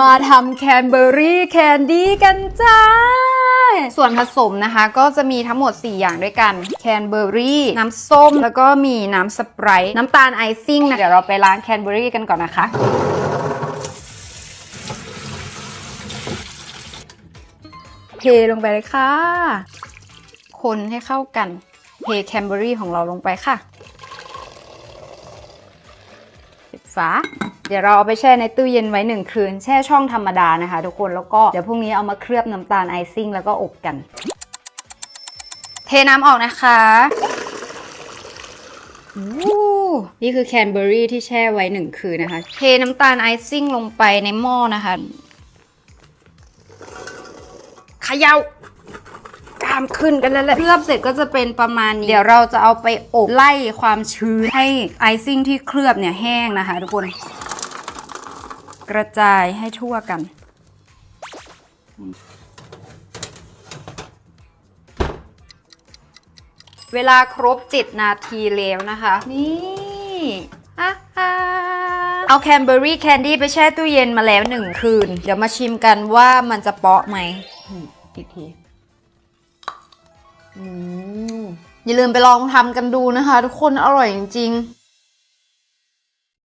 มาทำแคนเบอรี่แคนดี้กันจ้า ส่วนผสมนะคะก็จะมีทั้งหมด 4 อย่างด้วยกันแคนเบอรี่น้ำส้ม แล้วก็มีน้ำสไปรท์น้ำตาลไอซิ่งนะเดี๋ยวเราไปล้างแคนเบอรี่กันก่อนนะคะเทลงไปเลยค่ะ คนให้เข้ากันเทแคนเบอรี่ของเราลงไปค่ะปิดฝา เดี๋ยวเราเอาไปแช่ในตู้เย็นไว้หนึ่งคืน แช่ช่องธรรมดานะคะ ทุกคนแล้วก็เดี๋ยวพรุ่งนี้เอามาเคลือบน้ำตาลไอซิ่งแล้วก็อบกัน เทน้ำออกนะคะนี่คือแคนเบอรี่ที่แช่ไว้หนึ่งคืนนะคะ เทน้ำตาลไอซิ่งลงไปในหม้อนะคะเขย่ากามขึ้นกันแล้วแหละเคลือบเสร็จก็จะเป็นประมาณนี้ เดี๋ยวเราจะเอาไปอบไล่ความชื้นให้ไอซิ่งที่เคลือบเนี่ยแห้งนะคะทุกคน กระจายให้ทั่วกัน เวลาครบ 7 นาทีแล้วนะคะ นี่อะอะเอาแคนเบอรี่แคนดี้ไปแช่ตู้เย็นมาแล้วหนึ่งคืน เดี๋ยวมาชิมกันว่ามันจะเปาะไหมอืมอีกทีอืมอย่าลืมไปลองทำกันดูนะคะ ทุกคนอร่อยจริงๆ